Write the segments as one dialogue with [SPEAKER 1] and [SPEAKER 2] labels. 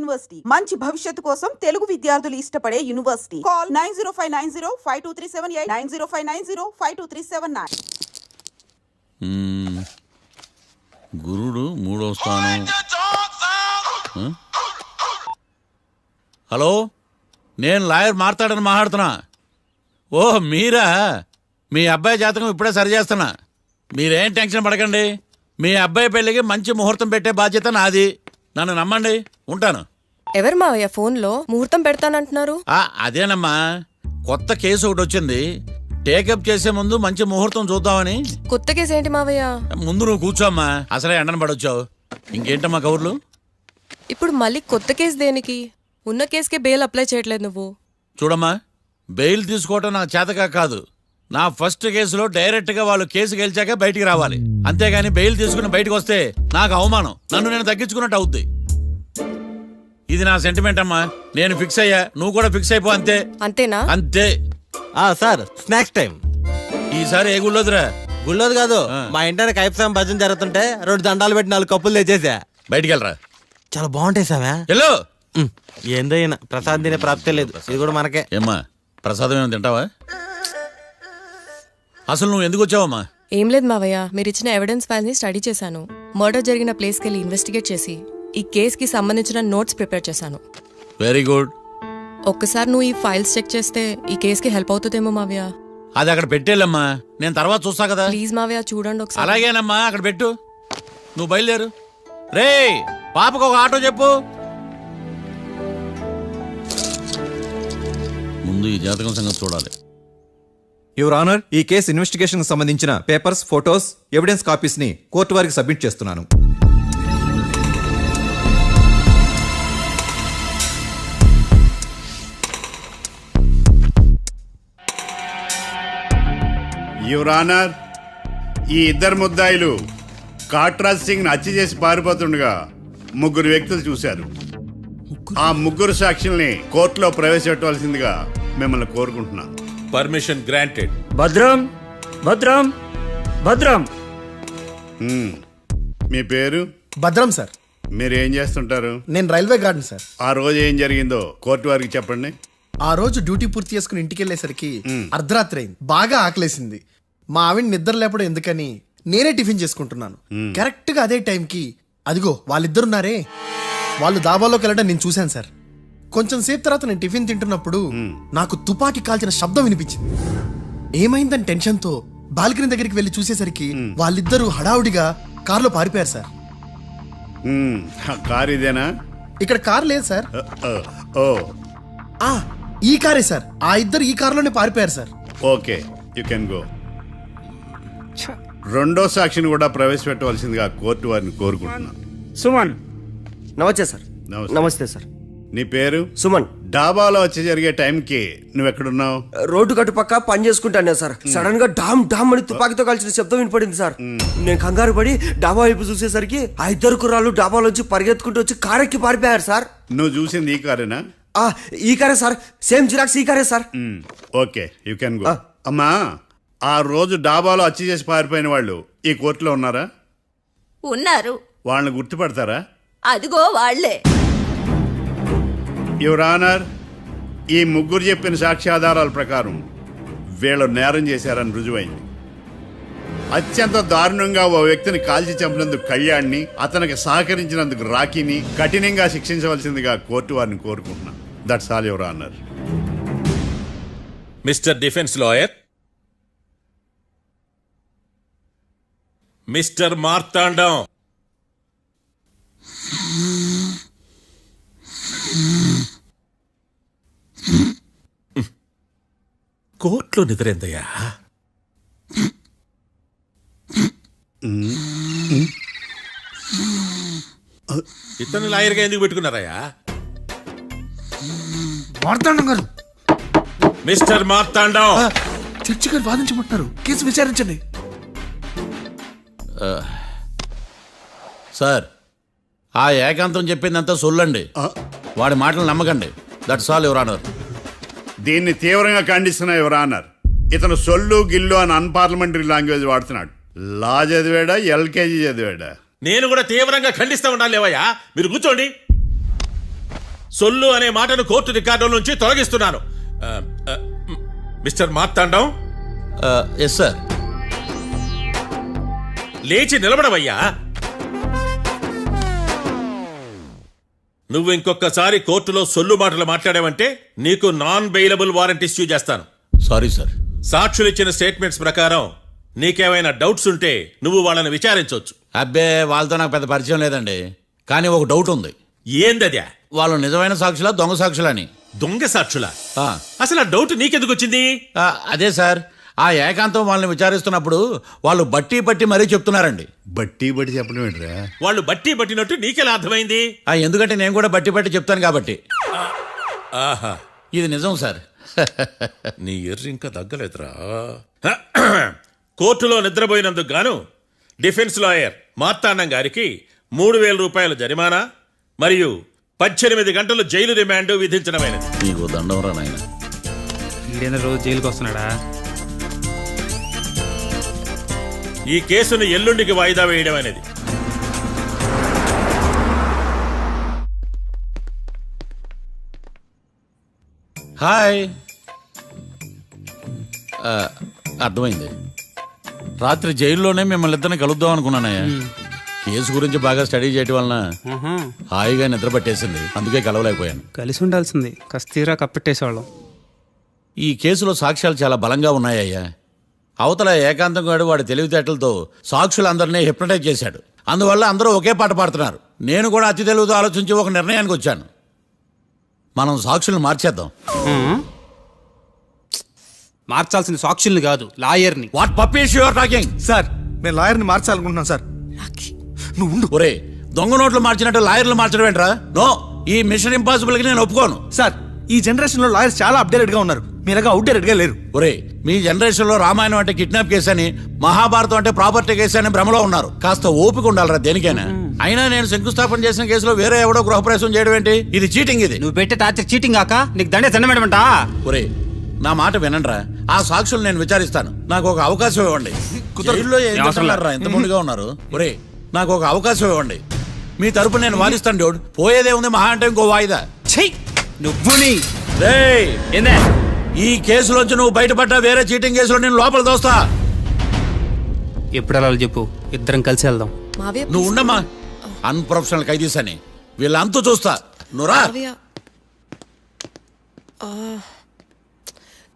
[SPEAKER 1] University. మంచి భవిష్యత్తు కోసం తెలుగు విద్యార్థులు ఇష్టపడే university. Call nine zero five nine zero five two three seven eight nine zero five nine zero five two three seven nine.
[SPEAKER 2] గురుడు మూడో స్థానం? హలో? నేను లాయర్ మాట్లాడని మాట్లాడుతున్నా. ఓ మీరా? మీ అబ్బాయి జాతకం ఇప్పుడే సరి చేస్తున్నా. మీరేం టెన్షన్ పడకండి. మీ అబ్బాయి పెళ్ళికి మంచి ముహూర్తం పెట్టే బాధ్యత నాది. నన్ను నమ్మండి ఉంటాను.
[SPEAKER 3] ఎవరు మావయ్య ఫోన్లో ముహూర్తం పెడతానంటున్నారు?
[SPEAKER 2] ఆ, అదేనమ్మా. కొత్త కేసు ఒకటి వచ్చింది. టేకప్ చేసే ముందు మంచి ముహూర్తం చూద్దామని.
[SPEAKER 3] కొత్త కేసు ఏంటి మావయ్య?
[SPEAKER 2] ముందు నువ్వు కూర్చోమ్మా. అసలే ఎండను పడొచ్చావు. ఇంకేంటమ్మా కబుర్లు?
[SPEAKER 3] ఇప్పుడు మళ్ళీ కొత్త కేసు దేనికి? ఉన్న కేసుకే బెయిల్ అప్లై చేయట్లేదు నువ్వు.
[SPEAKER 2] చూడమ్మా బెయిల్ తీసుకోవటం నాకు చేతకా కాదు. నా ఫస్ట్ కేసులో డైరెక్ట్గా వాళ్ళు కేసు గెలిచాక బయటికి రావాలి. అంతేగాని బెయిల్ తీసుకుని బయటకు వస్తే నాకు అవమానం. నన్ను నేను తగ్గించుకున్నట్టు అవుద్ది. ఇది నా సెంటిమెంట్ అమ్మా. నేను ఫిక్స్ అయ్యా. నువ్వు కూడా ఫిక్స్ అయిపో అంతే.
[SPEAKER 3] అంతేనా?
[SPEAKER 2] అంతే.
[SPEAKER 4] ఆ సార్ స్నాక్స్ టైం.
[SPEAKER 2] ఈసారి ఏ గుళ్ళోదిరా?
[SPEAKER 4] గుళ్ళోది కాదు. మా ఇంటానికి కైప్సాం భజన జరుగుతుంటే రెండు దండాలు పెట్టి నాలుగు కప్పులు తెచ్చేసా.
[SPEAKER 2] బయటికి వెళ్ళరా
[SPEAKER 4] చాలా బాగుంటాయి సామే
[SPEAKER 2] ఎల్లో
[SPEAKER 4] ఏందైనా ప్రసాద్ తినే ప్రాప్తే లేదు. ఇది కూడా మనకే.
[SPEAKER 2] ఏమ్మా ప్రసాదం ఏమైనా తింటావా? అసలు నువ్వు ఎందుకు వచ్చావమ్మా?
[SPEAKER 3] ఏం లేదు మావయ్య మీరు ఇచ్చిన ఎవిడెన్స్ ఫైల్స్ని స్టడీ చేశాను. మర్డర్ జరిగిన ప్లేస్కి వెళ్ళి ఇన్వెస్టిగేట్ చేసి ఈ కేసుకి సంబంధించిన నోట్స్ ప్రిపేర్ చేశాను.
[SPEAKER 2] వెరీ గుడ్
[SPEAKER 3] ఒక్కసారి నువ్వు ఈ ఫైల్స్ చెక్ చేస్తే ఈ కేసుకి హెల్ప్ అవుతుందేమో మావయ్య?
[SPEAKER 2] అది అక్కడ పెట్టేళ్ళమ్మా. నేను తర్వాత చూస్తా కదా.
[SPEAKER 3] ప్లీజ్ మావయ్య చూడండి ఒకసారి.
[SPEAKER 2] అలాగేనమ్మా అక్కడ పెట్టు. నువ్వు బయలుదేరు. రే పాపకు ఒక ఆటో చెప్పు. ముందు ఈ జాతకం సంగతి చూడాలి.
[SPEAKER 5] యువర్ ఆనర్ ఈ కేసు ఇన్వెస్టిగేషన్ సంబంధించిన పేపర్స్ ఫోటోస్ ఎవిడెన్స్ కాపీస్ని కోర్టు వారికి సబ్మిట్ చేస్తున్నాను.
[SPEAKER 6] యువర్ ఆనర్ ఈ ఇద్దరు ముద్దాయిలు కాట్రాజ్ సింగ్ హత్య చేసి పారిపోతుండగా ముగ్గురు వ్యక్తులు చూశారు. ఆ ముగ్గురు సాక్షుల్ని కోర్టులో ప్రవేశపెట్టవలసిందిగా మిమ్మల్ని కోరుకుంటున్నాను.
[SPEAKER 7] Permission granted.
[SPEAKER 8] భద్రం భద్రం భద్రం.
[SPEAKER 6] మీ పేరు?
[SPEAKER 8] భద్రం సార్.
[SPEAKER 6] మీరు ఏం చేస్తుంటారు?
[SPEAKER 8] నేను రైల్వే గార్డెన్ సార్.
[SPEAKER 6] ఆ రోజు ఏం జరిగిందో కోర్టు వారికి చెప్పండి.
[SPEAKER 8] ఆ రోజు డ్యూటీ పూర్తి చేసుకుని ఇంటికి వెళ్ళేసరికి అర్ధరాత్రి అయింది బాగా ఆకలేసింది. మా ఆవిడ నిద్ర లేపడం ఎందుకని నేనే టిఫిన్ చేసుకుంటున్నాను. కరెక్ట్గా అదే టైంకి అదిగో వాళ్ళిద్దరున్నారే. వాళ్ళు దాబాలోకి వెళ్ళడం నేను చూశాను సార్. కొంచెం సేపు తర్వాత నేను టిఫిన్ తింటున్నప్పుడు నాకు తుపాకీ కాల్చిన శబ్దం వినిపించింది. ఏమైందని టెన్షన్తో బాల్కనీ దగ్గరికి వెళ్ళి చూసేసరికి వాళ్ళిద్దరూ హడావుడిగా కారులో పారిపోయారు సార్.
[SPEAKER 6] కారు ఇదేనా?
[SPEAKER 8] ఇక్కడ కార్ లేదు సార్.
[SPEAKER 6] ఓ,
[SPEAKER 8] ఆ ఈ కారే సార్. ఆ ఇద్దరు ఈ కారులోనే పారిపోయారు sir.
[SPEAKER 6] Okay you can go. రెండో సాక్షిని కూడా ప్రవేశపెట్టవలసిందిగా కోర్టు వారిని కోరుకుంటున్నాను.
[SPEAKER 9] సుమన్. నమస్తే సార్.
[SPEAKER 6] నమస్తే.
[SPEAKER 9] నమస్తే సార్.
[SPEAKER 6] నీ పేరు?
[SPEAKER 9] సుమన్.
[SPEAKER 6] డాబాలో వచ్చి జరిగే టైంకి నువ్వు ఎక్కడున్నావు
[SPEAKER 9] రోడ్డు కట్టు పక్క పని చేసుకుంటాను సార్. సడన్గా డామ్ డామ్ అని తుపాకీతో కాల్చిన శబ్దం వినపడింది సార్. నేను కంగారు పడి డాబా వైపు చూసేసరికి ఆ ఇద్దరు కుర్రాళ్ళు డాబాలోంచి పరిగెత్తుకుంటూ వచ్చి కారెక్కి పారిపోయారు సార్.
[SPEAKER 6] నువ్వు చూసింది ఈ కారేనా?
[SPEAKER 9] ఆ ఈ కారే సార్. సేమ్ జిరాక్స్ ఈ కారే sir.
[SPEAKER 6] Okay you can go. అమ్మా ఆ రోజు డాబాలో హత్య చేసి పారిపోయిన వాళ్ళు ఈ కోర్టులో ఉన్నారా?
[SPEAKER 10] ఉన్నారు.
[SPEAKER 6] వాళ్ళని గుర్తుపడతారా?
[SPEAKER 10] అదిగో వాళ్ళే
[SPEAKER 6] యువర్ ఆనర్ ఈ ముగ్గురు చెప్పిన సాక్ష్యాధారాల ప్రకారం వీళ్ళు నేరం చేశారని రుజువైంది. అత్యంత దారుణంగా ఓ వ్యక్తిని కాల్చి చంపినందుకు కళ్యాణ్ని అతనికి సహకరించినందుకు రాఖీని కఠినంగా శిక్షించవలసిందిగా కోర్టు వారిని కోరుకుంటున్నాను that's all your honour
[SPEAKER 7] mister defence lawyer mister Marthandam కోర్టులో నిద్రేందయ్యా? ఇతను లాయర్గా ఎందుకు పెట్టుకున్నారయ్యా?
[SPEAKER 8] మార్తాండం గారు.
[SPEAKER 7] మిస్టర్ మార్తాండం!
[SPEAKER 8] చర్చి గారు వాదించమంటున్నారు. కేసు విచారించండి.
[SPEAKER 2] సార్ ఆ ఏకాంతం చెప్పిందంతా సొల్లండి. వాడి మాటలు నమ్మకండి. దట్స్ ఆల్ యువర్ ఆనర్
[SPEAKER 6] దీన్ని తీవ్రంగా ఖండిస్తున్నా యువర్ ఆనర్. ఇతను సొల్లు గిల్లు అని అన్పార్లమెంటరీ లాంగ్వేజ్ వాడుతున్నాడు. లా చదివాడా? ఎల్కేజీ చదివాడా?
[SPEAKER 7] నేను కూడా తీవ్రంగా ఖండిస్తా ఉండాలి లేవయ్యా. మీరు కూర్చోండి. సొల్లు అనే మాటను కోర్టు రికార్డుల నుంచి తొలగిస్తున్నాను. మిస్టర్ మార్తాండం?
[SPEAKER 2] ఎస్ సార్
[SPEAKER 7] లేచి నిలబడవయ్యా. నువ్వు ఇంకొకసారి కోర్టులో సొల్లు మాటలు మాట్లాడావంటే నీకు నాన్ బెయిలబుల్ వారెంట్ ఇష్యూ చేస్తాను.
[SPEAKER 2] సారీ సార్
[SPEAKER 7] సాక్షులు ఇచ్చిన స్టేట్మెంట్స్ ప్రకారం నీకేమైనా డౌట్స్ ఉంటే నువ్వు వాళ్ళని విచారించవచ్చు.
[SPEAKER 2] అబ్బే వాళ్ళతో నాకు పెద్ద పరిచయం లేదండి. కానీ ఒక డౌట్ ఉంది.
[SPEAKER 7] ఏందద్యా
[SPEAKER 2] వాళ్ళు నిజమైన సాక్షులా దొంగ సాక్షులని?
[SPEAKER 7] దొంగ సాక్షులా? అసలు ఆ డౌట్ నీకెందుకు వచ్చింది?
[SPEAKER 2] అదే సార్ ఆ ఏకాంతం వాళ్ళని విచారిస్తున్నప్పుడు వాళ్ళు బట్టి పట్టి మరీ చెప్తున్నారండి.
[SPEAKER 6] బట్టి బట్టి చెప్పడం ఏంట్రా?
[SPEAKER 7] వాళ్ళు బట్టి పట్టినట్టు నీకెలా అర్థమైంది?
[SPEAKER 2] ఆ, ఎందుకంటే నేను కూడా బట్టి పట్టి చెప్తాను కాబట్టి.
[SPEAKER 7] ఆహా.
[SPEAKER 2] ఇది నిజం సార్.
[SPEAKER 7] నీ ఎర్రి ఇంకా తగ్గలేదురా. కోర్టులో నిద్రపోయినందుకు గాను డిఫెన్స్ లాయర్ మార్తాండం గారికి మూడు వేల రూపాయల జరిమానా మరియు పద్దెనిమిది గంటలు జైలు రిమాండ్ విధించడమైనది.
[SPEAKER 2] నీకు దండం రా నాయన.
[SPEAKER 11] రోజు జైలుకి వస్తున్నాడా
[SPEAKER 7] ఈ కేసును ఎల్లుండికి వాయిదా వేయడం అనేది.
[SPEAKER 2] హాయ్. అర్థమైంది. రాత్రి జైల్లోనే మిమ్మల్ని ఇద్దరిని కలుద్దాం అనుకున్నానయ్యా. కేసు గురించి బాగా స్టడీ చేయటం వలన హాయిగా నిద్ర పట్టేసింది. అందుకే కలవలేకపోయాను.
[SPEAKER 11] కలిసి ఉండాల్సింది కస్తీరా కప్పెట్టేసేవాళ్ళం.
[SPEAKER 2] ఈ కేసులో సాక్ష్యాలు చాలా బలంగా ఉన్నాయ్యా అవతల ఏకాంతం గాడు వాడి తెలివితేటలతో సాక్షులందరినీ హిప్నటైజ్ చేశాడు. అందువల్ల అందరూ ఒకే పాట పాడుతున్నారు. నేను కూడా అతి తెలివితో ఆలోచించి ఒక నిర్ణయానికి వచ్చాను. మనం సాక్షులను మార్చేద్దాం.
[SPEAKER 11] ఆ? మార్చాల్సింది సాక్షుల్ని కాదు లాయర్ని.
[SPEAKER 2] What puppies your talking
[SPEAKER 8] sir మేము లాయర్ని మార్చాలనుకుంటున్నాం సార్. నువ్వు ఉండు.
[SPEAKER 2] ఒరే దొంగ నోట్లు మార్చినట్టు లాయర్లు మార్చడం ఏంట్రా? నో ఈ మిషన్ ఇంపాసిబుల్కి నేను ఒప్పుకోను.
[SPEAKER 8] సార్ ఈ జనరేషన్లో లాయర్స్ చాలా అప్డేటెడ్గా ఉన్నారు. మీరగా అవుట్డేటెడ్గా లేరు.
[SPEAKER 2] ఒరే మీ జనరేషన్లో రామాయణం అంటే కిడ్నాప్ కేసు అని మహాభారతం అంటే ప్రాపర్టీ కేసు అని భ్రమలో ఉన్నారు. కాస్త ఓపిక ఉండాలిరా దేనికైనా. అయినా నేను శంకుస్థాపన చేసిన కేసులో వేరే ఎవడో గృహప్రవేశం చేయడం ఏంటి? ఇది చీటింగ్ ఇది.
[SPEAKER 11] నువ్వు పెట్టే టార్చర్ చీటింగ్ కాక నీకు దండే దండమేడమంటా
[SPEAKER 2] ఒరే నా మాట వినండిరా. ఆ సాక్షులు నేను విచారిస్తాను. నాకు ఒక అవకాశం ఇవ్వండి. ఏం. చేస్తున్నారా? ఎంత ముందుగా ఉన్నారు. ఒరే నాకు ఒక అవకాశం ఇవ్వండి. మీ తరపు నేను వాదిస్తాను డోడ్ పోయేదే ఉంది మహా అంటే ఇంకో వాయిదా.
[SPEAKER 11] చెయ్యి నువ్వు నీ
[SPEAKER 2] రేయ్
[SPEAKER 11] ఏందే
[SPEAKER 2] ఈ కేసులోంచి నువ్వు బయటపడ్డా వేరే చీటింగ్ కేసులో నేను లోపల దోస్తా.
[SPEAKER 11] ఎప్పుడు వెళ్ళాలి చెప్పు. ఇద్దరం కలిసి వెళ్దాం.
[SPEAKER 3] మావయ్య
[SPEAKER 2] నువ్వు ఉండమ్మా. అన్ప్రొఫెషనల్ ఖైదీస్ అని వీళ్ళంతా చూస్తా. నువ్వు రా.
[SPEAKER 3] మావయ్య ఆ,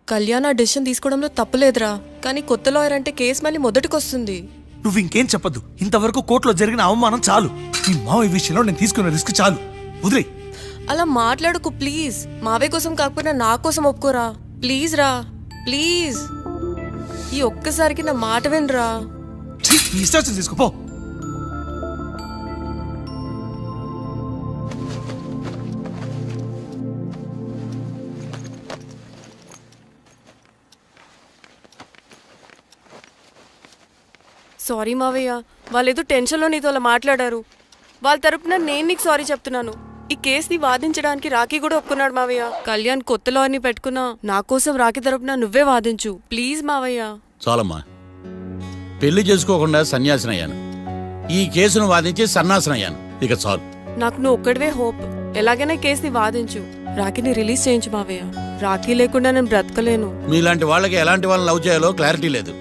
[SPEAKER 3] కళ్యాణ్ ఆ డెసిషన్ తీసుకోవడంలో తప్పులేదురా. కానీ కొత్త లాయర్ అంటే కేసు మళ్ళీ మొదటికి వస్తుంది
[SPEAKER 8] నువ్వు ఇంకేం చెప్పొద్దు. ఇంతవరకు కోర్టులో జరిగిన అవమానం చాలు. ఈ మావయ్య విషయంలో నేను తీసుకున్న రిస్క్ చాలు. వదిలే
[SPEAKER 3] అలా మాట్లాడుకు ప్లీజ్ మావయ్య కోసం కాకపోయినా నా కోసం ఒప్పుకోరా. ప్లీజ్ రా. ప్లీజ్ ఈ ఒక్కసారికి నా మాట వినరా?
[SPEAKER 8] నీ ఇష్టం తీసుకోపో
[SPEAKER 3] సారీ మావయ్య. వాళ్ళు ఏదో టెన్షన్లో నీతో అలా మాట్లాడారు. వాళ్ళ తరపున నేను నీకు సారీ చెప్తున్నాను. ఈ కేసుని వాదించడానికి రాఖీ కూడా ఒప్పుకున్నాడు మావయ్య. కళ్యాణ్ కొత్త లాయర్ని పెట్టుకున్నా నా కోసం రాఖీ తరపున నువ్వే వాదించు. ప్లీజ్ మావయ్య.
[SPEAKER 2] చాలమ్మా. పెళ్ళి చేసుకోకుండా సన్యాసినయ్యాను. ఈ కేసును వాదించి సన్నాసనయ్యాను. ఇక చాలు.
[SPEAKER 3] నాకు నువ్వు ఒక్కడివే హోప్. ఎలాగైనా కేసుని వాదించు. రాఖీని రిలీజ్ చేయించు మావయ్య. రాఖీ లేకుండా నేను బ్రతకలేను.
[SPEAKER 2] మీలాంటి వాళ్ళకి ఎలాంటి వాళ్ళని లవ్ చేయాలో క్లారిటీ లేదు.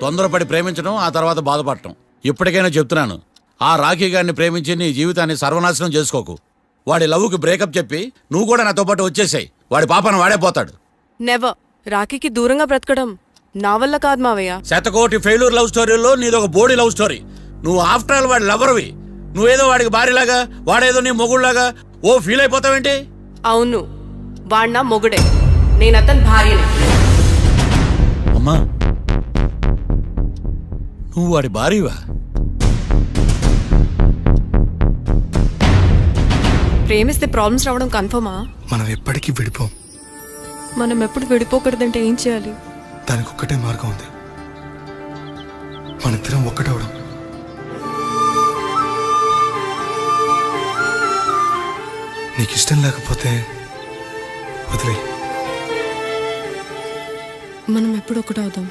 [SPEAKER 2] తొందరపడి ప్రేమించడం ఆ తర్వాత బాధపడటం. ఇప్పటికైనా చెప్తున్నాను. ఆ రాఖీ గారిని ప్రేమించి నీ జీవితాన్ని సర్వనాశనం చేసుకోకు. వాడి లవ్కి బ్రేకప్ చెప్పి నువ్వు కూడా నాతో పాటు వచ్చేసాయి. వాడి పాపను వాడే పోతాడు.
[SPEAKER 3] నెవర్ రాఖీకి దూరంగా బ్రతకడం నా వల్ల కాదు మావయ్య.
[SPEAKER 2] శతకోటి ఫెయిల్యూర్ లవ్ స్టోరీలో నీది ఒక బోడీ లవ్ స్టోరీ. నువ్వు ఆఫ్టర్ ఆల్ వాడి లవర్వి నువ్వేదో వాడికి భార్యలాగా వాడేదో నీ మొగుళ్ళలాగా ఓ ఫీల్ అయిపోతావేంటి?
[SPEAKER 3] అవును వాడు నా మొగుడే. నేను అతని భార్యని.
[SPEAKER 2] అమ్మా నువ్వు వాడి భార్యవా?
[SPEAKER 3] ప్రేమిస్తే ప్రాబ్లమ్స్ రావడం కన్ఫర్మా
[SPEAKER 8] మనం ఎప్పటికీ విడిపోం.
[SPEAKER 3] మనం ఎప్పుడు విడిపోకూడదంటే ఏం చేయాలి?
[SPEAKER 8] దానికి ఒక్కటే మార్గం ఉంది. మనిద్దరం ఒక్కటవడం. నీకు ఇష్టం లేకపోతే వదిలే
[SPEAKER 3] మనం ఎప్పుడు ఒకటవుదాం.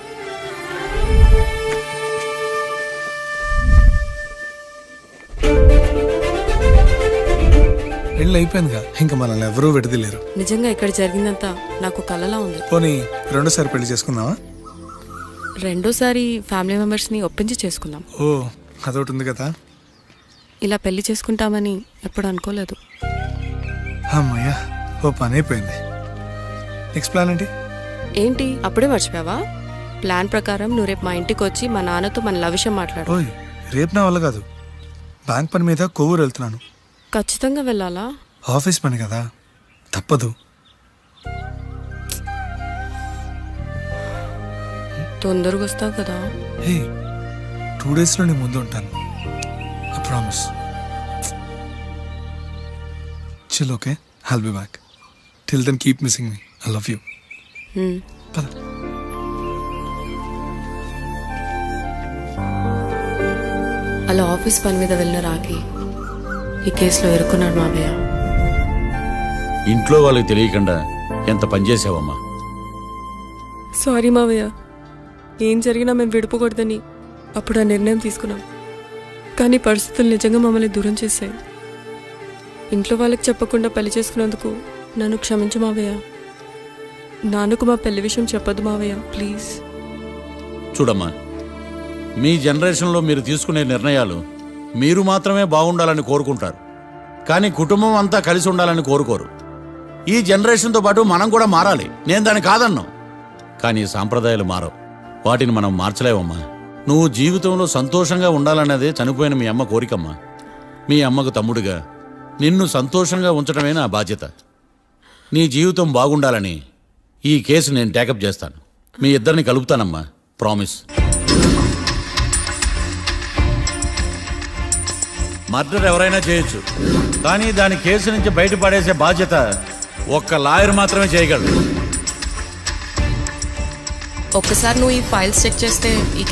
[SPEAKER 8] పెళ్ళి అయిపోయిందిగా ఇంకా మనల్ని ఎవరూ విడదలేరు
[SPEAKER 3] నిజంగా ఇక్కడ జరిగిందంతా నాకు కలలా ఉంది.
[SPEAKER 8] పోనీ రెండోసారి పెళ్ళి చేసుకుందామా?
[SPEAKER 3] రెండోసారి ఫ్యామిలీ మెంబర్స్ని ఒప్పించి చేసుకుందాం.
[SPEAKER 8] ఓ అదొకటి ఉంది కదా.
[SPEAKER 3] ఇలా పెళ్ళి చేసుకుంటామని ఎప్పుడు అనుకోలేదు.
[SPEAKER 8] అమ్మయ్యా ఓ పని అయిపోయింది నెక్స్ట్ ప్లాన్ ఏంటి?
[SPEAKER 3] ఏంటి అప్పుడే మర్చిపోయావా? ప్లాన్ ప్రకారం నువ్వు రేపు మా ఇంటికి వచ్చి మా నాన్నతో మన లవ్ విషయం మాట్లాడు.
[SPEAKER 8] ఓయ్ రేపు నా వల్ల కాదు. బ్యాంక్ పని మీద కొవ్వూరు వెళ్తున్నాను.
[SPEAKER 3] ఖచ్చితంగా వెళ్ళాలా?
[SPEAKER 8] ఆఫీస్ పని కదా. తప్పదు.
[SPEAKER 3] తొందరగా వస్తావు కదా.
[SPEAKER 8] హే టూ డేస్లో నేను ముందు ఉంటాను I promise chill okay he'll be back till then keep missing me I love you
[SPEAKER 3] hmm.
[SPEAKER 8] పద
[SPEAKER 3] అలా ఆఫీస్ పని మీద వెళ్ళిన రాకి ఈ కేసులో ఇరుక్కున్నాడు మావయ్య
[SPEAKER 2] ఇంట్లో వాళ్ళకి తెలియకుండా ఎంత పనిచేసావమ్మా
[SPEAKER 3] సారీ మావయ్య. ఏం జరిగినా మేము విడిపోకూడదని అప్పుడు ఆ నిర్ణయం తీసుకున్నాం. కానీ పరిస్థితులు నిజంగా మమ్మల్ని దూరం చేశాయి. ఇంట్లో వాళ్ళకి చెప్పకుండా పెళ్ళి చేసుకున్నందుకు నన్ను క్షమించు మావయ్య. నాన్నకు మా పెళ్ళి విషయం చెప్పదు మావయ్య ప్లీజ్.
[SPEAKER 2] చూడమ్మా మీ జనరేషన్లో మీరు తీసుకునే నిర్ణయాలు మీరు మాత్రమే బాగుండాలని కోరుకుంటారు. కానీ కుటుంబం అంతా కలిసి ఉండాలని కోరుకోరు. ఈ జనరేషన్తో పాటు మనం కూడా మారాలి. నేను దాన్ని కాదన్నాం. కానీ సాంప్రదాయాలు మారవు. వాటిని మనం మార్చలేవమ్మా. నువ్వు జీవితంలో సంతోషంగా ఉండాలన్నదే చనిపోయిన మీ అమ్మ కోరికమ్మా. మీ అమ్మకు తమ్ముడిగా నిన్ను సంతోషంగా ఉంచడమే నా బాధ్యత. నీ జీవితం బాగుండాలని ఈ కేసు నేను టేకప్ చేస్తాను. మీ ఇద్దరిని కలుపుతానమ్మా. ప్రామిస్. మర్డర్ ఎవరైనా చేయొచ్చు. కానీ దాని కేసు నుంచి బయటపడేసే బాధ్యత ఒక్క లాయర్ మాత్రమే చేయగలడు.
[SPEAKER 3] ఒక్కసారి నువ్వు ఈ ఫైల్స్ చెక్ చేస్తే ఈ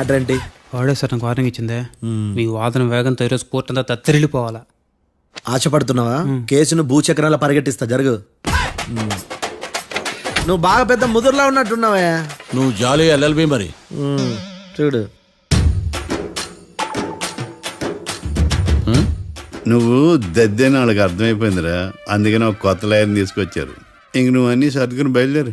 [SPEAKER 4] మ్యాటర్ ఏంటి?
[SPEAKER 11] వాడే సార్ నాకు వార్నింగ్ ఇచ్చిందే. మీ వాదన వేగంతో ఈరోజు కోర్టు అంతా తత్తరిల్లిపోవాలా?
[SPEAKER 4] ఆశపడుతున్నావా? కేసును భూచక్రాల పరిగెట్టిస్తా జరుగు. నువ్వు బాగా పెద్ద ముదురులా ఉన్నట్టున్నావే.
[SPEAKER 2] నువ్వు జాలి ఎల్ఎల్బి మరి.
[SPEAKER 4] చూడు.
[SPEAKER 6] నువ్వు దద్దేని వాళ్ళకి అర్థమైపోయిందిరా. అందుకని ఒక కొత్త లైన్ తీసుకొచ్చారు. ఇంక నువ్వు అన్నీ సర్దుకుని బయలుదేరు.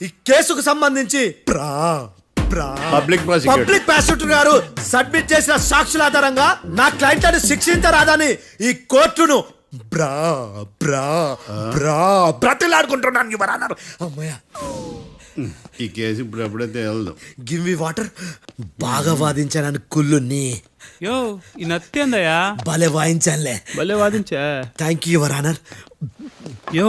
[SPEAKER 4] ఈ కేసుకు సంబంధించి ప్రా ప్రా.
[SPEAKER 6] పబ్లిక్ ప్రాసిక్యూటర్
[SPEAKER 4] పబ్లిక్ ప్రాసిక్యూటర్ గారు సబ్మిట్ చేసిన సాక్షుల ఆధారంగా నా క్లయింట్ అని శిక్షించరాదని ఈ కోర్టును బ్రా బ్రా బ్రా బ్రతిలాడుకుంటున్నాను యువర్ ఆనర్ అమ్మయ్య.
[SPEAKER 6] ఈ కేసు ఇప్పుడు ఎప్పుడైతే వెళ్దాం
[SPEAKER 4] గివ్ మీ వాటర్ బాగా వాదించానని కుళ్ళుని.
[SPEAKER 11] యో ఈ నత్తేందయ్యా
[SPEAKER 4] భలే వాయించానులే.
[SPEAKER 11] భలే వాదించా.
[SPEAKER 4] థ్యాంక్ యూ యువర్ ఆనర్
[SPEAKER 11] యో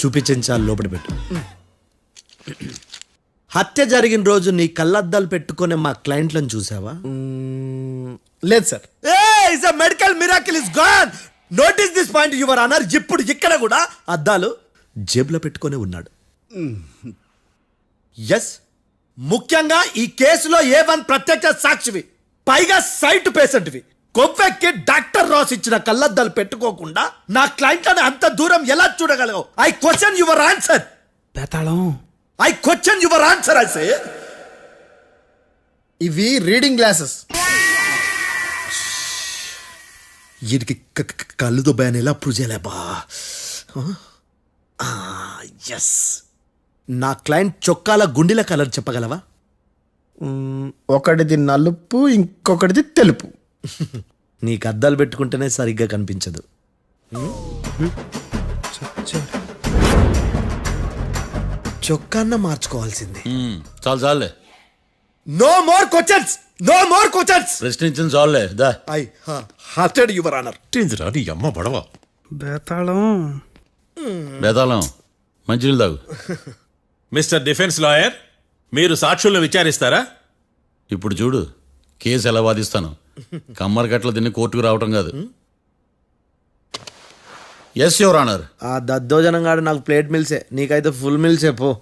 [SPEAKER 4] చూపించండి చాలు లోపల పెట్టు. హత్య జరిగిన రోజు నీ కళ్ళద్దాలు పెట్టుకునే మా క్లయింట్లను చూసావా?
[SPEAKER 8] లేదు sir.
[SPEAKER 4] Is a medical miracle is gone. Notice this point your honour ఇప్పుడు ఇక్కడ కూడా అద్దాలు జేబులో పెట్టుకొని ఉన్నాడు. ఎస్ ముఖ్యంగా ఈ కేసులో ఏ వన్ ప్రత్యక్ష సాక్షివి? పైగా సైట్ పేషెంట్వి. కొవ్వెక్కి డాక్టర్ రాస్ ఇచ్చిన కళ్ళద్దాలు పెట్టుకోకుండా నా క్లయింట్ అంత దూరం ఎలా చూడగలవు? I question your answer
[SPEAKER 11] Bethalam.
[SPEAKER 4] I question your answer I say
[SPEAKER 8] ఇవి రీడింగ్ గ్లాసెస్
[SPEAKER 4] వీడికి క- క- కళ్ళు దుబ్బాయని ఎలా ప్రూవ్ చేయలేబా ఎస్ నా క్లయింట్ చొక్కాల గుండెల కలర్ చెప్పగలవా?
[SPEAKER 8] ఒకటిది నలుపు ఇంకొకటిది తెలుపు.
[SPEAKER 4] నీకు అద్దాలు పెట్టుకుంటేనే సరిగ్గా కనిపించదు. చొక్కాన్న మార్చుకోవాల్సింది.
[SPEAKER 2] చాలు చాలులే.
[SPEAKER 4] No more questions no more questions
[SPEAKER 2] ప్రశ్నించిన చాలులే దా.
[SPEAKER 4] ఐ హార్టెడ్ యువర్ ఆనర్
[SPEAKER 7] ఏందిరా నీ అమ్మ పడవ
[SPEAKER 11] బేతాళం.
[SPEAKER 2] బేతాళం మంచినీళ్ళు తాగు.
[SPEAKER 7] మిస్టర్ డిఫెన్స్ లాయర్ మీరు సాక్షులను విచారిస్తారా?
[SPEAKER 2] ఇప్పుడు చూడు కేసు ఎలా వాదిస్తాను. కమ్మరి కట్టలు తిని కోర్టుకు రావటం కాదు. ఎస్ యువర్ ఆనర్
[SPEAKER 4] ఆ దద్దోజనం గాడు నాకు ప్లేట్ మిల్సే. నీకైతే ఫుల్ మిల్సే పో.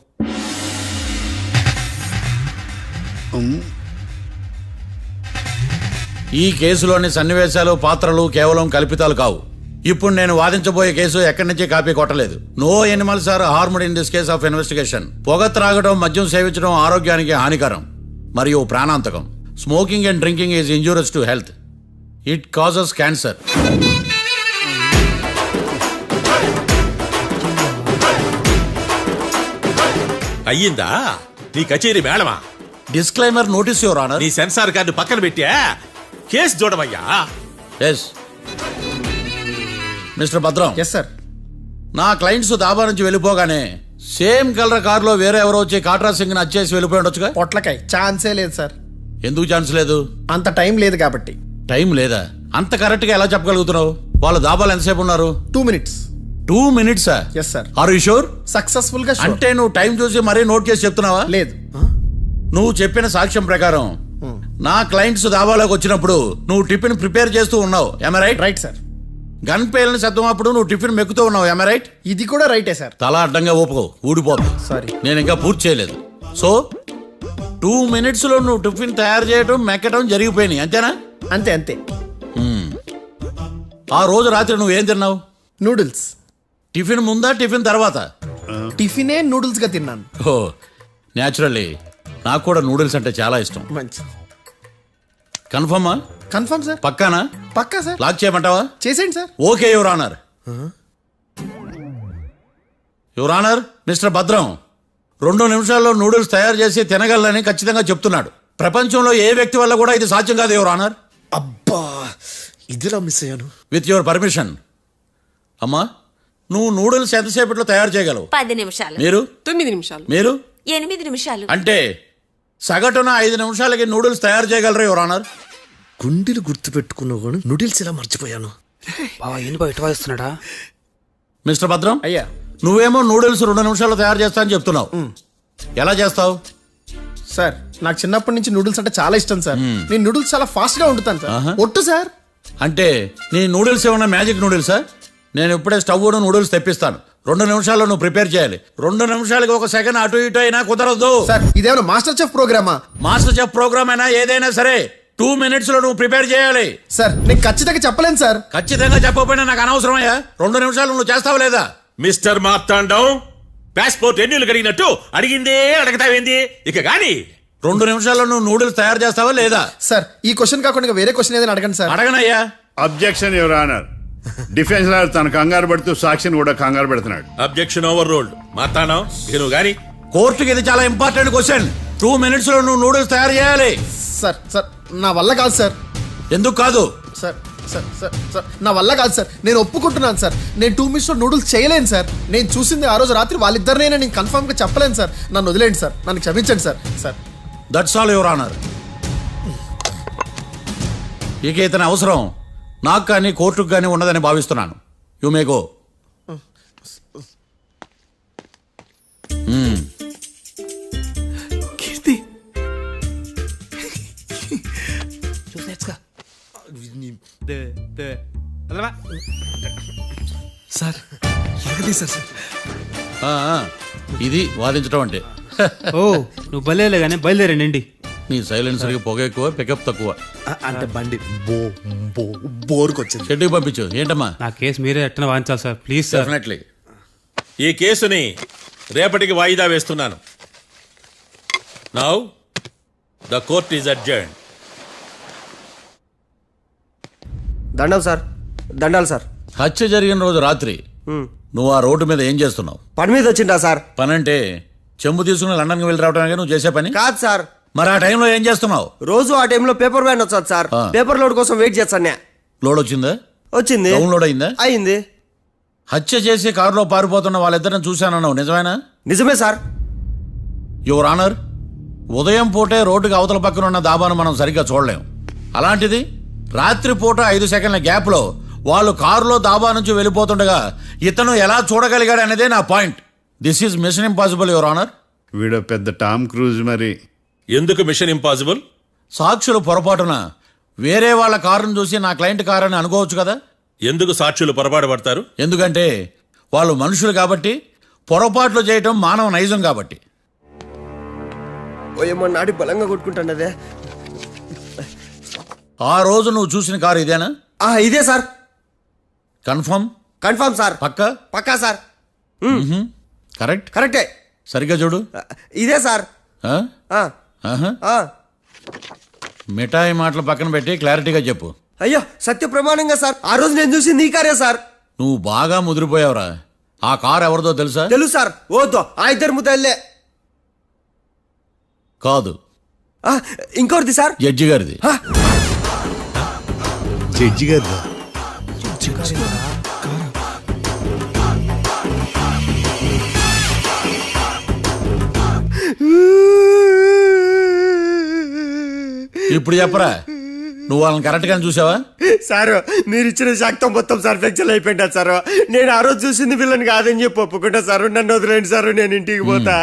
[SPEAKER 2] ఈ కేసులోని సన్నివేశాలు పాత్రలు కేవలం కల్పితాలు కావు. ఇప్పుడు నేను వాదించబోయే కేసు ఎక్కడి నుంచి కాపీ కొట్టలేదు. No animals are harmed in this case of investigation పొగ త్రాగడం మద్యం సేవించడం ఆరోగ్యానికి హానికరం. మరియు ప్రాణాంతకం. Smoking and drinking is injurious to health it causes cancer
[SPEAKER 7] అయ్యిందా? నీ కచేరీ మేడమా
[SPEAKER 2] డిస్క్లైమర్ నోటీస్ యువర్ ఆనర్
[SPEAKER 7] నీ సెన్సార్ కార్డు పక్కన పెట్టా? Case చూడమయ్యా
[SPEAKER 2] yes mister Bhadram
[SPEAKER 8] yes sir
[SPEAKER 2] నా క్లయింట్స్ దాబా నుంచి వెళ్ళిపోగానే సేమ్ కలర్ కారులో వేరే ఎవరో వచ్చి కాట్రా సింగ్ వచ్చేసి వెళ్ళిపోయి ఉండొచ్చుగా?
[SPEAKER 8] పొట్లకాయ. ఛాన్సే లేదు సార్
[SPEAKER 2] ఎందుకు ఛాన్స్ లేదు?
[SPEAKER 8] అంత టైం లేదు కాబట్టి.
[SPEAKER 2] టైం లేదా? అంత కరెక్ట్గా ఎలా చెప్పగలుగుతున్నావు? వాళ్ళు దాబాలు ఎంతసేపు ఉన్నారు?
[SPEAKER 8] Two minutes
[SPEAKER 2] two minutes
[SPEAKER 8] yes sir
[SPEAKER 2] are you sure
[SPEAKER 8] సక్సెస్ఫుల్గా sure.
[SPEAKER 2] అంటే నువ్వు టైం చూసి మరీ నోట్ చేసి చెప్తున్నావా?
[SPEAKER 8] లేదు.
[SPEAKER 2] నువ్వు చెప్పిన సాక్ష్యం ప్రకారం నా క్లయింట్స్ దాబాలోకి వచ్చినప్పుడు నువ్వు టిఫిన్ ప్రిపేర్ చేస్తూ ఉన్నావు. ఎమ రైట్
[SPEAKER 8] రైట్ సార్
[SPEAKER 2] గన్ పేలిన శబ్దం అప్పుడు నువ్వు టిఫిన్ మెక్కుతూ ఉన్నావు. ఎమ రైట్
[SPEAKER 8] ఇది కూడా రైటే సార్
[SPEAKER 2] తల అడ్డంగా ఊపుకో. ఊడిపోతుంది
[SPEAKER 8] సారీ
[SPEAKER 2] నేను ఇంకా పూర్తి చేయలేదు. సో టూ మినిట్స్లో నువ్వు టిఫిన్ తయారు చేయడం మెక్కడం జరిగిపోయినాయి. అంతేనా?
[SPEAKER 8] అంతే అంతే.
[SPEAKER 2] ఆ రోజు రాత్రి నువ్వు ఏం తిన్నావు?
[SPEAKER 8] నూడిల్స్.
[SPEAKER 2] టిఫిన్ ముందా టిఫిన్ తర్వాత?
[SPEAKER 8] టిఫినే నూడిల్స్గా తిన్నాను.
[SPEAKER 2] Oh naturally. నాకు కూడా నూడిల్స్ అంటే చాలా ఇష్టం.
[SPEAKER 8] మంచి
[SPEAKER 2] కన్ఫర్మా?
[SPEAKER 8] Confirm sir.
[SPEAKER 2] పక్కానా?
[SPEAKER 8] పక్కా సార్.
[SPEAKER 2] లాక్ చేయమంటావా?
[SPEAKER 8] చేసేయండి sir.
[SPEAKER 2] Okay your honour. Your honour mister Bhadram. రెండు నిమిషాల్లో నూడిల్స్ తయారు చేసి తినగలనని ఖచ్చితంగా చెప్తున్నాడు. ప్రపంచంలో ఏ వ్యక్తి వల్ల కూడా ఇది సాధ్యం కాదు యువర్ ఆనర్.
[SPEAKER 4] అబ్బా ఇదిలా మిస్ అయ్యాను.
[SPEAKER 2] With your permission. అమ్మా నువ్వు నూడిల్స్ ఎంతసేపట్లో తయారు చేయగలవు?
[SPEAKER 10] పది నిమిషాలు.
[SPEAKER 2] మీరు?
[SPEAKER 3] తొమ్మిది నిమిషాలు.
[SPEAKER 2] మీరు?
[SPEAKER 10] ఎనిమిది నిమిషాలు.
[SPEAKER 2] అంటే సగటున ఐదు నిమిషాలకి నూడిల్స్ తయారు చేయగలరు యువర్ ఆనర్?
[SPEAKER 4] గుండెలు గుర్తు పెట్టుకున్నావు కానీ నూడిల్స్ ఇలా మర్చిపోయాను.
[SPEAKER 11] బావా ఏంటి బావ ఇటు వాయిస్తున్నాడా?
[SPEAKER 2] మిస్టర్ భద్రం?
[SPEAKER 8] అయ్యా.
[SPEAKER 2] నువ్వేమో నూడిల్స్ రెండు నిమిషాల్లో తయారు చేస్తా అని చెప్తున్నావు. ఎలా చేస్తావు?
[SPEAKER 8] సార్ నాకు చిన్నప్పటి నుంచి నూడిల్స్ అంటే చాలా ఇష్టం సార్. నేను నూడిల్స్ చాలా ఫాస్ట్గా వండుతాను సార్. ఒట్టు సార్.
[SPEAKER 2] అంటే నీ నూడిల్స్ ఏమన్నా మ్యాజిక్ నూడిల్సా? నేను ఇప్పుడే స్టవ్ నూడిల్స్ తెప్పిస్తాను. రెండు నిమిషాల్లో నువ్వు ప్రిపేర్ చేయాలి. రెండు నిమిషాలకి ఒక సెకండ్ అటు ఇటు అయినా కుదరదు.
[SPEAKER 8] సార్ ఇదేమైనా మాస్టర్ చెఫ్ ప్రోగ్రామా?
[SPEAKER 2] మాస్టర్ చెఫ్ ప్రోగ్రామ్ అయినా ఏదైనా సరే టూ మినిట్స్లో నువ్వు ప్రిపేర్ చేయాలి.
[SPEAKER 8] సార్ నేను ఖచ్చితంగా చెప్పలేను సార్.
[SPEAKER 2] ఖచ్చితంగా చెప్పకపోయినా నాకు అనవసరమయ్యా. రెండు నిమిషాలు నువ్వు చేస్తావా లేదా?
[SPEAKER 7] మిస్టర్ మార్తాండం పాస్పోర్ట్ ఎన్నిలు కడిగినట్టు అడిగిందే అడగతావేంది? ఇక గాని
[SPEAKER 2] రెండు నిమిషాల్లో నువ్వు నూడిల్స్ తయారు చేస్తావా లేదా?
[SPEAKER 8] సార్ ఈ క్వశ్చన్ కాకుండా వేరే క్వశ్చన్ ఏదైనా అడగండి sir.
[SPEAKER 2] అడగనయ్యా.
[SPEAKER 6] Objection your honour defence lawyer తన కంగారు పడుతూ సాక్షిని కూడా కంగారు పెడుతున్నాడు.
[SPEAKER 7] అబ్జెక్షన్ ఓవర్ రోల్డ్ ఇక నువ్వు గాని
[SPEAKER 2] కోర్టుకి ఇది చాలా ఇంపార్టెంట్ క్వశ్చన్ టూ మినిట్స్లో నువ్వు నూడిల్స్ తయారు చేయాలి.
[SPEAKER 8] సార్ సార్ నా వల్ల కాదు సార్.
[SPEAKER 2] ఎందుకు కాదు?
[SPEAKER 8] సార్ సార్ సార్ సార్ నా వల్ల కాదు సార్. నేను ఒప్పుకుంటున్నాను సార్. నేను టూ మినిట్స్లో నూడిల్స్ చేయలేను సార్. నేను చూసింది ఆ రోజు రాత్రి వాళ్ళిద్దరినే నేను కన్ఫర్మ్గా చెప్పలేను సార్. నన్ను వదిలేండి సార్. నన్ను క్షమించండి sir. Sir.
[SPEAKER 2] That's all your honour ఇక ఇతని అవసరం. నాకు కానీ కోర్టుకు కానీ ఉండదని భావిస్తున్నాను. యు మే గో
[SPEAKER 4] సార్ ఎలాగది సార్? సార్
[SPEAKER 2] ఇది వాదించడం అంటే.
[SPEAKER 11] ఓ నువ్వు బయలుదేరలే కానీ బయలుదేరండి
[SPEAKER 2] నీ సైలెన్సర్కి పొగ ఎక్కువ పికప్ తక్కువ.
[SPEAKER 4] అంటే బండి బో బో బోర్కి వచ్చింది
[SPEAKER 2] షెడ్యూల్ పంపించు ఏంటమ్మా?
[SPEAKER 11] నా కేసు మీరే ఎట్టన వాయించాలి సార్ ప్లీజ్ సార్
[SPEAKER 2] డెఫినెట్లీ
[SPEAKER 7] ఈ కేసుని రేపటికి వాయిదా వేస్తున్నాను. Now the court is adjourn
[SPEAKER 9] దండం సార్ దండాలు సార్.
[SPEAKER 2] హత్య జరిగిన రోజు రాత్రి నువ్వు ఆ రోడ్డు మీద ఏం చేస్తున్నావు?
[SPEAKER 9] పని మీద వచ్చిందా సార్?
[SPEAKER 2] పని అంటే చెంబు తీసుకుని లండన్కి వెళ్ళి రావడానికి నువ్వు చేసే పని?
[SPEAKER 9] కాదు సార్.
[SPEAKER 2] మరి ఆ టైంలో ఏం చేస్తున్నావు?
[SPEAKER 9] రోజు ఆ టైంలో పేపర్ వ్యాన్ వచ్చాది సార్.
[SPEAKER 2] ఆ.
[SPEAKER 9] పేపర్ లోడ్ కోసం వెయిట్ చేస్తాను
[SPEAKER 2] లోడ్ వచ్చిందా?
[SPEAKER 9] వచ్చింది.
[SPEAKER 2] డౌన్లోడ్ అయిందా?
[SPEAKER 9] అయింది.
[SPEAKER 2] హత్య చేసి కారులో పారిపోతున్న వాళ్ళిద్దరిని చూశానన్నావు నిజమేనా?
[SPEAKER 9] నిజమే సార్.
[SPEAKER 2] యువర్ ఆనర్ ఉదయం పూటే రోడ్డుకి అవతల పక్కన ఉన్న దాబాను మనం సరిగ్గా చూడలేం. అలాంటిది రాత్రి పూట ఐదు సెకండ్ల గ్యాప్లో వాళ్ళు కారులో దాబా నుంచి వెళ్ళిపోతుండగా ఇతను ఎలా చూడగలిగాడు అనేదే నా point. This is mission impossible your honour
[SPEAKER 6] వీడో పెద్ద టామ్ క్రూజ్ మరి.
[SPEAKER 7] ఎందుకు మిషన్ ఇంపాసిబుల్
[SPEAKER 2] సాక్షులు పొరపాటున వేరే వాళ్ళ కారును చూసి నా క్లయింట్ కారు అని అనుకోవచ్చు కదా?
[SPEAKER 7] ఎందుకు సాక్షులు పొరపాటు పడతారు?
[SPEAKER 2] ఎందుకంటే వాళ్ళు మనుషులు కాబట్టి పొరపాట్లు చేయటం మానవ నైజం కాబట్టి.
[SPEAKER 9] ఓ ఏమో నాడి బలంగా కొట్టుకుంటానదే.
[SPEAKER 2] ఆ రోజు నువ్వు చూసిన కారు ఇదేనా?
[SPEAKER 9] ఆ ఇదే సార్.
[SPEAKER 2] Confirm
[SPEAKER 9] confirm sir.
[SPEAKER 2] పక్క?
[SPEAKER 9] పక్కా సార్.
[SPEAKER 2] కరెక్ట్?
[SPEAKER 9] కరెక్టే.
[SPEAKER 2] సరిగ్గా చూడు.
[SPEAKER 9] ఇదే సార్.
[SPEAKER 2] ఆ?
[SPEAKER 9] ఆ,
[SPEAKER 2] ఆహా.
[SPEAKER 9] ఆ.
[SPEAKER 2] మిఠాయి మాటలు పక్కన పెట్టి క్లారిటీగా చెప్పు.
[SPEAKER 9] అయ్యో సత్య ప్రమాణంగా సార్. ఆ రోజు నేను చూసింది ఈ కారే సార్.
[SPEAKER 2] నువ్వు బాగా ముదిరిపోయావురా. ఆ కారు ఎవరిదో తెలుసా?
[SPEAKER 9] తెలుసు సార్. ఓతో ఆ ఇద్దరు ముద్దల్లే
[SPEAKER 2] కాదు.
[SPEAKER 9] ఇంకోటిది సార్.
[SPEAKER 2] జడ్జి గారిది.
[SPEAKER 4] జడ్జి గారు.
[SPEAKER 2] ఇప్పుడు చెప్పరా? నువ్వు వాళ్ళని కరెక్ట్ గానే చూసావా?
[SPEAKER 9] సార్ మీరు ఇచ్చిన శాక్తం మొత్తం సార్ ఫ్లెక్చర్ అయిపోయింటా సార్. నేను ఆ రోజు చూసింది వీళ్ళని కాదని చెప్పి ఒప్పుకుంటా సార్. నన్ను వదిలేండి సార్ నేను ఇంటికి పోతా.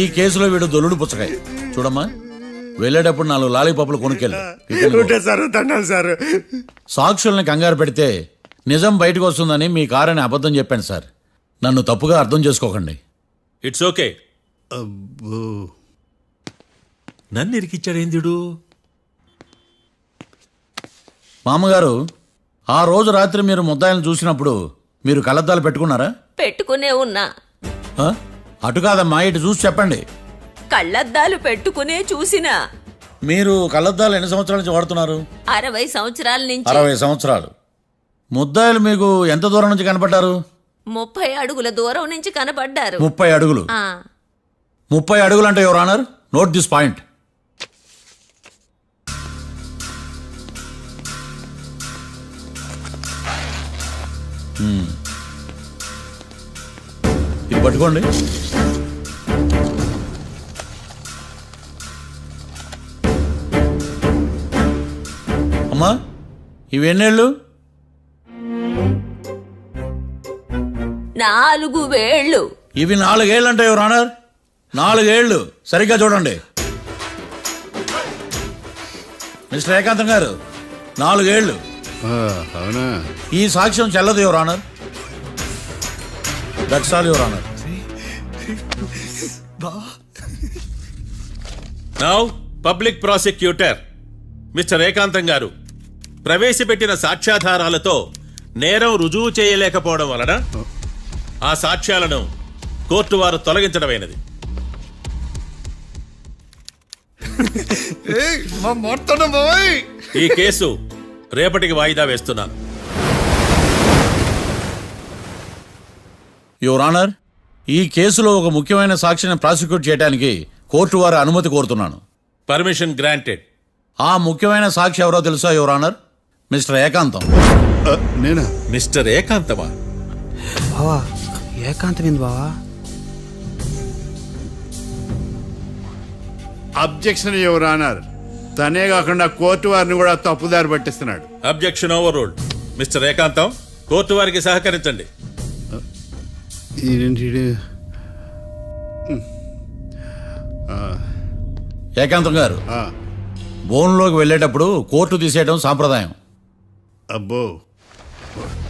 [SPEAKER 2] ఈ కేసులో వీడు దొల్లుడు పుచ్చకాయ. చూడమ్మా వెళ్ళేటప్పుడు నాలుగు లాలీపాపులు కొనుక్కెళ్ళు.
[SPEAKER 9] Sir దండాలి sir.
[SPEAKER 2] సాక్షుల్ని కంగారు పెడితే నిజం బయటకు వస్తుందని మీ కారని అబద్ధం చెప్పాను సార్. నన్ను తప్పుగా అర్థం చేసుకోకండి.
[SPEAKER 7] It's okay. నన్ను ఇరికిచ్చాడు ఏందిడు
[SPEAKER 2] మామగారు ఆ రోజు రాత్రి మీరు ముద్దాయిలను చూసినప్పుడు మీరు కళ్ళద్దాలు పెట్టుకున్నారా?
[SPEAKER 10] పెట్టుకునే ఉన్నా?
[SPEAKER 2] అటు కాదమ్మా ఇటు చూసి చెప్పండి.
[SPEAKER 10] కళ్ళద్దాలు పెట్టుకునే చూసినా.
[SPEAKER 2] మీరు కళ్ళద్దాలు ఎన్ని సంవత్సరాల నుంచి వాడుతున్నారు?
[SPEAKER 10] అరవై సంవత్సరాల నుంచి.
[SPEAKER 2] అరవై సంవత్సరాలు. ముద్దాయిలు మీకు ఎంత దూరం నుంచి కనపడ్డారు?
[SPEAKER 10] ముప్పై అడుగుల దూరం నుంచి కనపడ్డారు.
[SPEAKER 2] ముప్పై అడుగులు.
[SPEAKER 10] ఆ,
[SPEAKER 2] ముప్పై అడుగులు అంటే your honour note this point. ఇది పట్టుకోండి. అమ్మా ఇవి ఎన్నేళ్ళు
[SPEAKER 10] నాలుగు వేళ్ళు.
[SPEAKER 2] ఇవి నాలుగేళ్ళు అంటే యువర్ ఆనర్ నాలుగేళ్ళు. సరిగ్గా చూడండి. మిస్టర్ ఏకాంతం గారు నాలుగేళ్ళు.
[SPEAKER 6] అవునా?
[SPEAKER 2] ఈ సాక్ష్యం చెల్లదు your honour that's all your honour
[SPEAKER 7] now public prosecutor mister Ekantham గారు ప్రవేశపెట్టిన సాక్ష్యాధారాలతో నేరం రుజువు చేయలేకపోవడం వలన ఆ సాక్ష్యాలను కోర్టు వారు తొలగించడమైనది. ఈ కేసు రేపటికి వాయిదా వేస్తున్నాను
[SPEAKER 2] యువర్ ఆనర్ ఈ కేసులో ఒక ముఖ్యమైన సాక్షిని ప్రాసిక్యూట్ చేయడానికి కోర్టు వారి అనుమతి కోరుతున్నాను.
[SPEAKER 7] పర్మిషన్ గ్రాంటెడ్
[SPEAKER 2] ఆ ముఖ్యమైన సాక్షి ఎవరో తెలుసా యువర్ ఆనర్ మిస్టర్ ఏకాంతం.
[SPEAKER 6] నేనా?
[SPEAKER 7] మిస్టర్ ఏకాంతమా?
[SPEAKER 11] బావా ఏకాంతమైంది బావా?
[SPEAKER 6] అబ్జెక్షన్ యువర్ ఆనర్ తనే కాకుండా కోర్టు వారిని కూడా తప్పుదారి పట్టిస్తున్నాడు.
[SPEAKER 7] Objection overruled mister Ekantham court వారికి సహకరించండి.
[SPEAKER 2] ఏకాంతం గారు
[SPEAKER 6] ఆ,
[SPEAKER 2] బోన్లోకి వెళ్ళేటప్పుడు కోర్టు తీసేయడం సాంప్రదాయం.
[SPEAKER 6] అబ్బో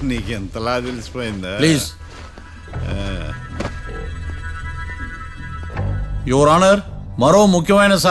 [SPEAKER 6] నీకెంతలా తెలిసిపోయిందా?
[SPEAKER 2] ప్లీజ్. యువర్ ఆనర్ మరో ముఖ్యమైన